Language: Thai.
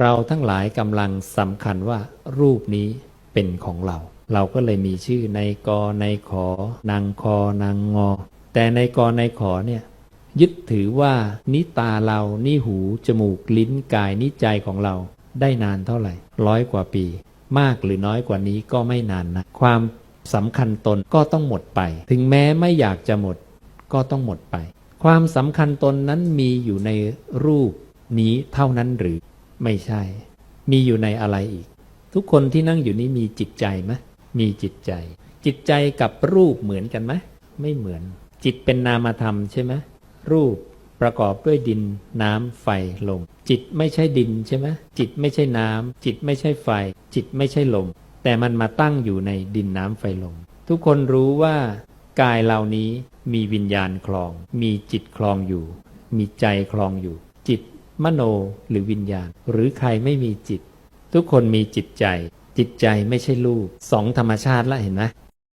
เราทั้งหลายกำลังสำคัญว่ารูปนี้เป็นของเรา เราก็เลยมีชื่อในกอในขอนางคอนางงอ แต่ในกอในขอเนี่ยยึดถือว่านิตาเรา นี่หู จมูก ลิ้น กาย นิใจของเรา ได้นานเท่าไหร่ ร้อยกว่าปี มากหรือน้อยกว่านี้ก็ไม่นานนะ ความสำคัญตนก็ต้องหมดไป ถึงแม้ไม่อยากจะหมด ก็ต้องหมดไป ความสำคัญตนนั้นมีอยู่ในรูปนี้เท่านั้นหรือ ไม่ใช่ มีอยู่ในอะไรอีก ทุกคนที่นั่งอยู่นี้มีจิตใจไหมมีจิตใจ จิตใจกับรูปเหมือนกันไหมไม่เหมือน จิตเป็นนามธรรมใช่ไหมรูปประกอบด้วยดินน้ำไฟลม จิตไม่ใช่ดินใช่ไหมจิตไม่ใช่น้ำจิตไม่ใช่ไฟ จิตไม่ใช่ลม แต่มันมาตั้งอยู่ในดินน้ำไฟลม ทุกคนรู้ว่ากายเหล่านี้มีวิญญาณคลอง มีจิตคลองอยู่ มีใจคลองอยู่ จิต มโนหรือวิญญาณ หรือใครไม่มีจิต ทุกคนมีจิตใจ จิตใจไม่ใช่รูปสองธรรมชาติละเห็นไหม